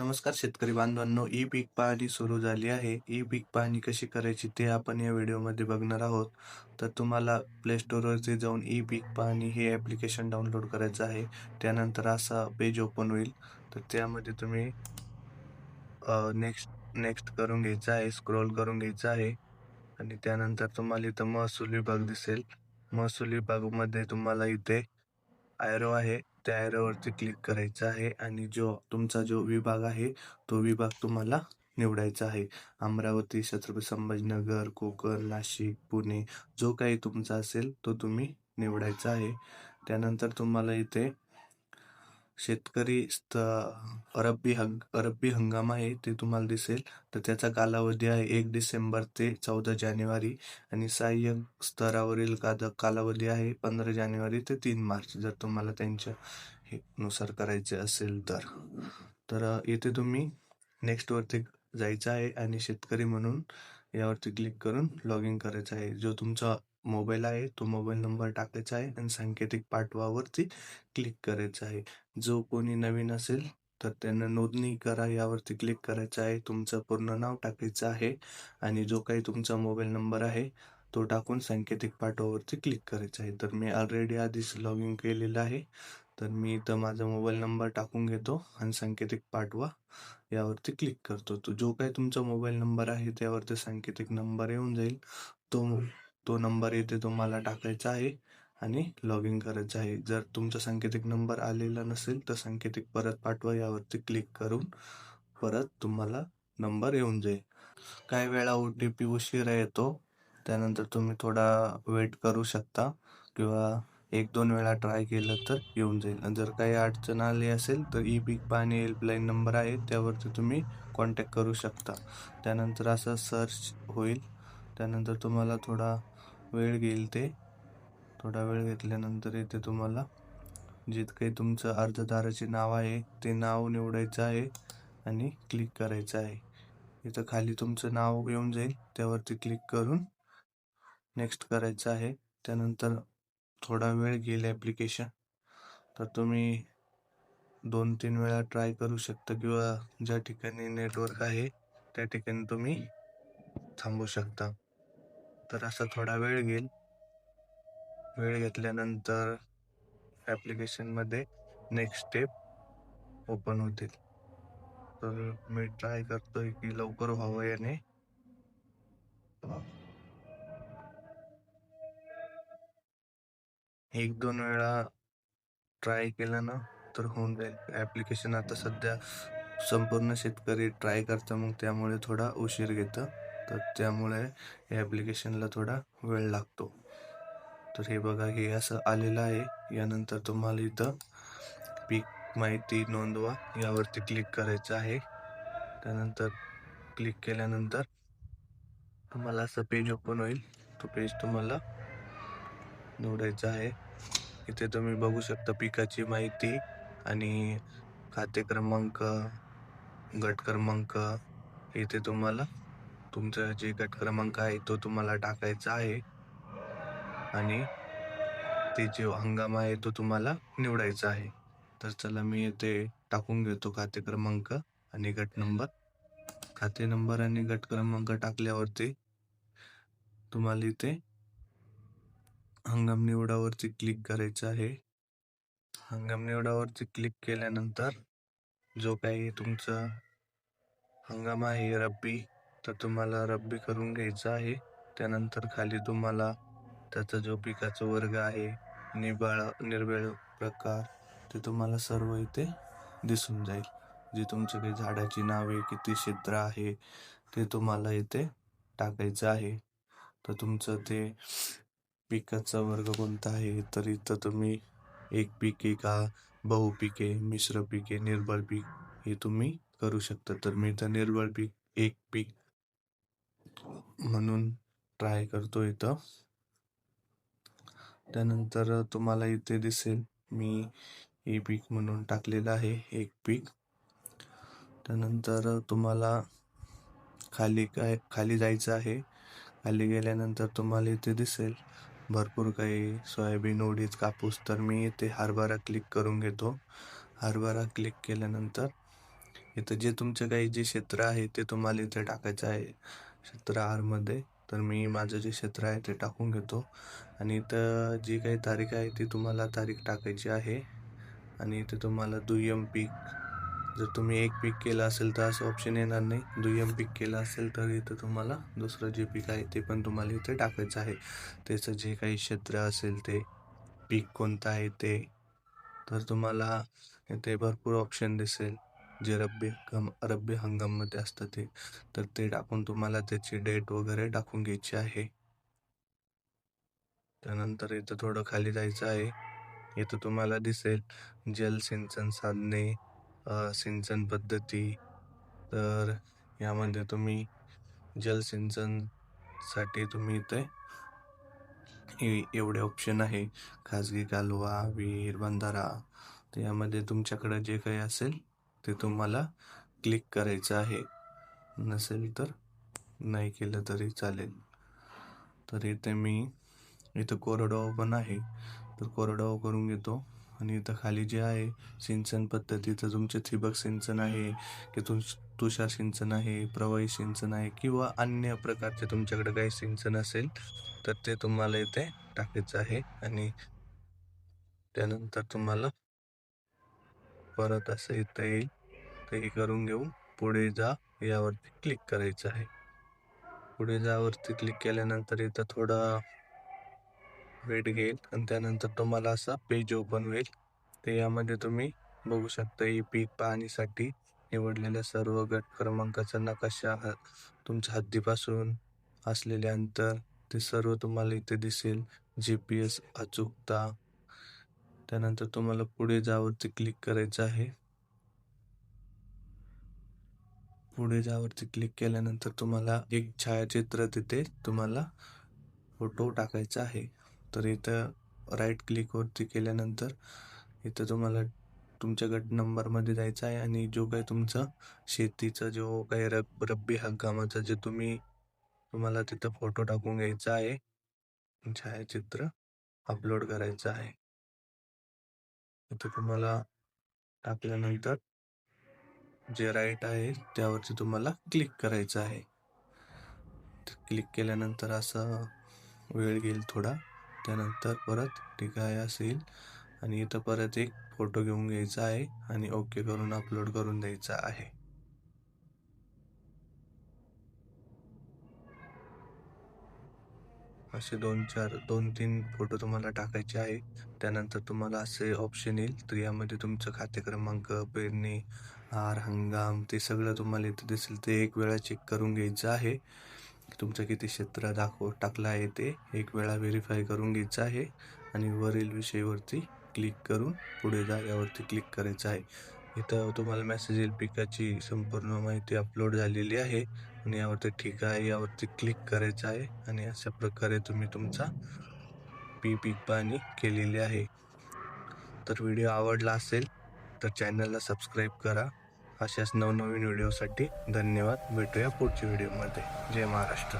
नमस्कार शेतकरी बांधवांनो ई पीक पाहणी सुरू झाली आहे. ई पीक पाहणी कशी करायची ते आपण या व्हिडिओमध्ये बघणार आहोत. तर तुम्हाला प्ले स्टोअरवरती जाऊन ई पीक पाहणी हे ॲप्लिकेशन डाउनलोड करायचं आहे. त्यानंतर असा पेज ओपन होईल. तर त्यामध्ये तुम्ही नेक्स्ट नेक्स्ट करून घ्यायचं आहे स्क्रोल करून घ्यायचं आहे. आणि त्यानंतर तुम्हाला इथं महसूल विभाग दिसेल. महसूल विभागामध्ये तुम्हाला इथे आयरो आहे. त्या ॲरोवरती क्लिक करायचं आहे आणि जो तुमचा जो विभाग आहे तो विभाग तुम्हाला निवडायचा आहे. अमरावती छत्रपती संभाजीनगर कोकण नाशिक पुणे जो काही तुमचा असेल तो तुम्ही निवडायचा आहे. त्यानंतर तुम्हाला इथे शेतकरी स्त रब्बी हंग रब्बी हंगाम आहे ते तुम्हाला दिसेल. तर त्याचा कालावधी आहे एक डिसेंबर ते चौदा जानेवारी आणि सहाय्यक स्तरावरील काद कालावधी आहे पंधरा जानेवारी ते तीन मार्च. जर तुम्हाला त्यांच्या हे नुसार करायचे असेल तर. तर येथे तुम्ही नेक्स्टवरती जायचं आहे आणि शेतकरी म्हणून यावरती क्लिक करून लॉग इन करायचं आहे. जो तुमचा मोबाईल आहे तो मोबाईल नंबर टाकायचा आहे आणि सांकेतिक पाठवावरती क्लिक करायचं आहे. जो कोणी नवीन असेल तर त्यांना नोंदणी करा यावरती क्लिक करायचं आहे. तुमचं पूर्ण नाव टाकायचं आहे आणि जो काही तुमचा मोबाईल नंबर आहे तो टाकून सांकेतिक पाठवावरती क्लिक करायचं आहे. तर मी ऑलरेडी आधीच लॉग इन केलेलं आहे. तर मी इथं माझा मोबाईल नंबर टाकून घेतो आणि सांकेतिक पाठवा यावरती क्लिक करतो. तो जो काही तुमचा मोबाईल नंबर आहे त्यावरती सांकेतिक नंबर येऊन जाईल. तो तो नंबर इथे तुम्हाला टाकायचा आहे आणि लॉग इन करायचं आहे. जर तुमचा सांकेतिक नंबर आलेला नसेल तर सांकेतिक परत पाठवा यावरती क्लिक करून परत तुम्हाला नंबर येऊन जाईल. काही वेळा ओ टी पी उशिरा येतो त्यानंतर तुम्ही थोडा वेट करू शकता किंवा एक दोन वेळा ट्राय केलं तर येऊन जाईल. जर काही अडचण आली असेल तर ई पीक पाणी हेल्पलाईन नंबर आहे त्यावरती तुम्ही कॉन्टॅक्ट करू शकता. त्यानंतर असं सर्च होईल. त्यानंतर तुम्हाला थोडा वेळ घेईल ते. थोडा वेळ घेतल्यानंतर इथे तुम्हाला जितके काही तुमचं अर्जदाराचे नाव आहे ते नाव निवडायचं आहे आणि क्लिक करायचं आहे. इथं खाली तुमचं नाव येऊन जाईल त्यावरती क्लिक करून नेक्स्ट करायचं आहे. त्यानंतर थोडा वेळ घेईल ॲप्लिकेशन तर तुम्ही दोन तीन वेळा ट्राय करू शकता किंवा ज्या ठिकाणी नेटवर्क आहे त्या ठिकाणी तुम्ही थांबू शकता. तर असा थोडा वेळ घेईल. वेळ घेतल्यानंतर ॲप्लिकेशनमध्ये नेक्स्ट स्टेप ओपन होतील तर मी ट्राय करतोय की लवकर व्हावं याने. एक दोन वेळा ट्राय केलं ना तर होऊन जाईल. ॲप्लिकेशन आता सध्या संपूर्ण शेतकरी ट्राय करतं मग त्यामुळे थोडा उशीर घेतं. तर त्यामुळे या ॲप्लिकेशनला थोडा वेळ लागतो. तर हे बघा हे असं आलेलं आहे. यानंतर तुम्हाला इथं पीक माहिती नोंदवा. यावरती क्लिक करायचं आहे. त्यानंतर क्लिक केल्यानंतर तुम्हाला असं पेज ओपन होईल. तो पेज तुम्हाला निवडायचा आहे. इथे तुम्ही बघू शकता पिकाची माहिती आणि खाते क्रमांक गट क्रमांक इथे तुम्हाला तुमचा जे गट क्रमांक आहे तो तुम्हाला टाकायचा आहे. आणि ते जे हंगाम आहे तो तुम्हाला निवडायचा आहे. तर चला मी येथे टाकून घेतो खाते क्रमांक आणि गट नंबर. खाते नंबर आणि गट क्रमांक टाकल्यावरती तुम्हाला इथे हंगाम निवडावरती क्लिक करायचं आहे. हंगाम निवडावरती क्लिक केल्यानंतर जो काही तुमचा हंगाम आहे रब्बी तर तुम्हाला रब्बी करून घ्यायचं आहे. त्यानंतर खाली तुम्हाला त्याचा जो पिकाचा वर्ग आहे निबाळ निर्बेळ प्रकार ते तुम्हाला सर्व इथे दिसून जाईल. जे तुमचे काही झाडाची नावे किती क्षेत्र आहे ते तुम्हाला इथे टाकायचं आहे. तर तुमचं ते पिकाचा वर्ग कोणता आहे तर इथं तुम्ही एक पिके का बहुपिके मिश्र पिके निर्बळ पीक हे तुम्ही करू शकता. तर मी तर निर्बळ पीक एक पीक म्हणून ट्राय करतो इथं. त्यानंतर तुम्हाला इथे दिसेल मी हे पीक म्हणून टाकलेलं आहे एक पीक. त्यानंतर तुम्हाला खाली काय खाली जायचं आहे. खाली गेल्यानंतर तुम्हाला इथे दिसेल भरपूर काही सोयाबीन उडीद कापूस तर मी इथे हरभरा क्लिक करून घेतो. हरभरा क्लिक केल्यानंतर इथं जे तुमचं काही जे क्षेत्र आहे ते तुम्हाला इथे टाकायचं आहे. क्षेत्र आरमध्ये तर मी माझं जे क्षेत्र आहे ते टाकून घेतो. आणि इथं जी काही तारीख आहे ती तुम्हाला तारीख टाकायची आहे. आणि इथे तुम्हाला दुय्यम पीक जर तुम्ही एक पीक केलं असेल तर असं ऑप्शन येणार नाही. दुय्यम पीक केलं असेल तर इथं तुम्हाला दुसरं जे पीक आहे ते पण तुम्हाला इथे टाकायचं आहे. त्याचं जे काही क्षेत्र असेल ते पीक कोणतं आहे ते तर तुम्हाला इथे भरपूर ऑप्शन दिसेल. जे रब्बी हंगाम रब्बी हंगाममध्ये असतं ते तर ते टाकून तुम्हाला त्याची डेट वगैरे टाकून घ्यायची आहे. त्यानंतर इथं थोडं खाली जायचं आहे. इथं तुम्हाला दिसेल जलसिंचन साधने सिंचन पद्धती. तर यामध्ये तुम्ही जलसिंचनसाठी तुम्ही इथे हे एवढे ऑप्शन आहे. खाजगी कालवा विहीर बंधारा. तर यामध्ये तुमच्याकडे जे काही असेल ते तुम्हाला क्लिक करायचं आहे. नसेल तर नाही केलं तरी चालेल. तर इथे मी इथं कोरडवाहू पण आहे. तर कोरडवाहू करून घेतो. आणि इथं खाली जे आहे सिंचन पद्धतीचं तुमचे ठिबक सिंचन आहे की तुम तुषार सिंचन आहे प्रवाही सिंचन आहे किंवा अन्य प्रकारचे तुमच्याकडे काही सिंचन असेल तर ते तुम्हाला इथे टाकायचं आहे. आणि त्यानंतर तुम्हाला परत असं इथं येईल. ते करून घेऊन पुढे जा यावरती क्लिक करायचं आहे. पुढे जावरती क्लिक केल्यानंतर इथं थोडा वेट घेईल आणि त्यानंतर तुम्हाला असा पेज ओपन होईल. ते यामध्ये तुम्ही बघू शकता ही पीक पाहणीसाठी निवडलेल्या सर्व गट क्रमांकाचा नकाशा तुमच्या हद्दीपासून असलेले अंतर ते सर्व तुम्हाला इथे दिसेल. जी पी एस अचूकता त्यानंतर तुम्हाला पुढे जावरती क्लिक करायचं आहे. पुढे जावरती क्लिक केल्यानंतर तुम्हाला एक छायाचित्र तिथे तुम्हाला फोटो टाकायचा आहे. तर इथं राईट क्लिकवरती केल्यानंतर इथं तुम्हाला तुमच्या गट नंबरमध्ये जायचं आहे आणि जो काही तुमचा शेतीचा जो काही रब रब्बी हंगामाचा जे तुम्ही तुम्हाला तिथं फोटो टाकून घ्यायचा आहे. छायाचित्र अपलोड करायचं आहे. इथं तुम्हाला टाकल्यानंतर जे राईट आहे त्यावरती तुम्हाला क्लिक करायचं आहे. क्लिक केल्यानंतर असं वेळ घेईल थोडा. त्यानंतर परत ठीक आहे असेल आणि इथं परत एक फोटो घेऊन घ्यायचा आहे आणि ओके करून अपलोड करून द्यायचा आहे. असे दोन चार दोन तीन फोटो तुम्हाला टाकायचे आहे. त्यानंतर तुम्हाला असे ऑप्शन येईल. तर यामध्ये तुमचं खाते क्रमांक पेरणी हार हंगाम ते सगळं तुम्हाला इथे दिसेल. ते एक वेळा चेक करून घ्यायचं आहे. तुमचं किती क्षेत्र दाखव टाकलं आहे ते एक वेळा व्हेरीफाय करून घ्यायचं आहे. आणि वरील विषयीवरती क्लिक करून पुढे जा यावरती क्लिक करायचं आहे. इथं तुम्हाला मेसेज येईल. पिकाची संपूर्ण माहिती अपलोड झालेली आहे. आणि यावरती ठीक आहे यावरती क्लिक करायचं आहे आणि अशा प्रकारे तुम्ही तुमचा पी पीक पाणी केलेली आहे. तर व्हिडिओ आवडला असेल तर चॅनलला सबस्क्राईब करा. अशाच नवनवीन व्हिडिओसाठी धन्यवाद. भेटूया पुढच्या व्हिडिओमध्ये जय महाराष्ट्र.